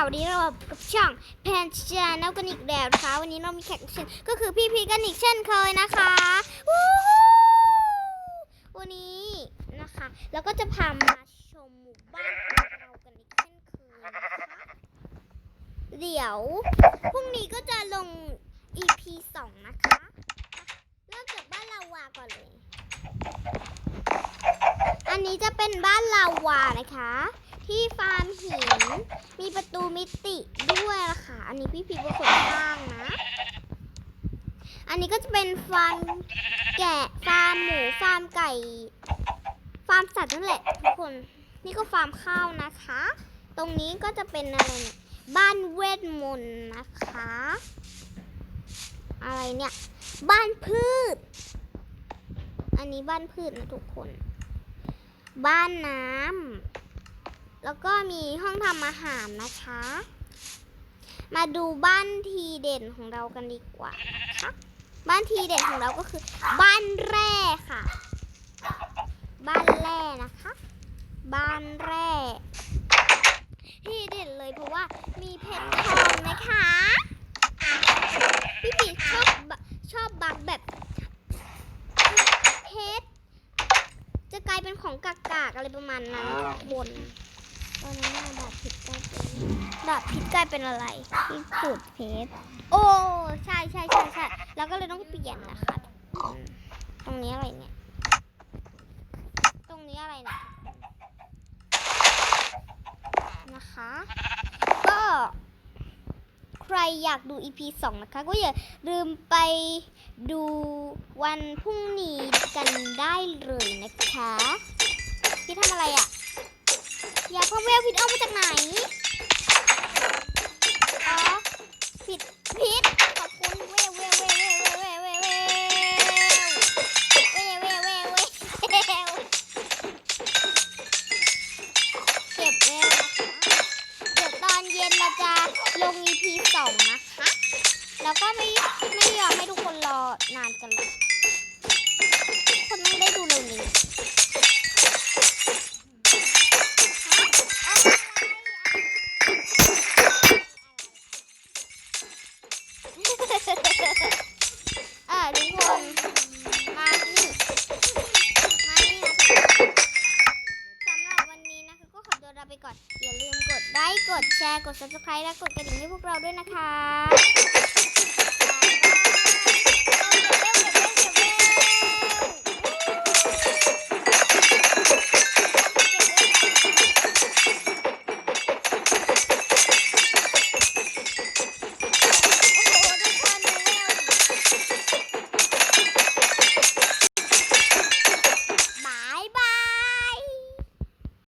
ค่ะวันนี้เรากับช่องแพนชาแนลกันอีกแล้วนะคะวันนี้เรามีแขกรับเชิญก็คือพี่พีกันอีกเช่นเคยนะคะวันนี้นะคะเราก็จะพามาชมหมู่บ้านของเรากันอีกเช่นเคยนะคะเดี๋ยวพรุ่งนี้ก็จะลง EP 2 นะคะเริ่มจากบ้านลาวาก่อนเลย อันนี้จะเป็นบ้านลาวานะคะที่ฟาร์มหินมีป ตูมิติด้วยล่ะค่ะ อันนี้พี่พีเป็นคนสร้างนะ อันนี้ก็จะเป็นฟาร์มแกะ ฟาร์มหมู ฟาร์มไก่ ฟาร์มสัตว์นั่นแหละทุกคน นี่ก็ฟาร์มข้าวนะคะ ตรงนี้ก็จะเป็นอะไรเนี่ย บ้านเวทมนต์นะคะ อะไรเนี่ย บ้านพืช อันนี้บ้านพืชนะทุกคน บ้านน้ำ แล้วก็มีห้องทำอาหารนะคะ มาดูบ้านทีเด่นของเรากันดีกว่านะคะบ้านทีเด่นของเราก็คือ บ้านแร่ค่ะ บ้านแร่นะคะ บ้านแร่ที่เด่นเลยเพราะว่ามีเพชรทองนะคะพี่ปีชอบชอบบักแบบเพชรจะกลายเป็นของกากๆอะไรประมาณนั้นทุกคน ตอนนี้ดาบพิษกลายเป็นดาบพิษกลายเป็นอะไรที่ขูดเพชร โอ้ใช่ใช่ใช่ใช่แล้วก็เลยต้องเปลี่ยนนะคะตรงนี้อะไรเนี่ย ตรงนี้อะไรเนี่ยนะคะ ก็ใครอยากดู EP 2 นะคะ ก็อย่าลืมไปดูวันพรุ่งนี้กันได้เลยนะคะ พี่ทำอะไรอะ่ะ ยาพ่อแววผิดเอามาจากไหนอ๋อผิดผิดขอบคุณเววเววเววเววเววเววเววเววเววเววเววเก็บเววนะคะเดี๋ยวตอนเย็นเราจะลง EP สองนะคะแล้วก็ไม่ไม่ยอมให้ทุกคนรอนานกันเลยคนต้องได้ดูเร็วนี้ ก่อน อย่าลืมกดไลค์กดแชร์กด subscribe และกดกระดิ่งให้พวกเราด้วยนะคะ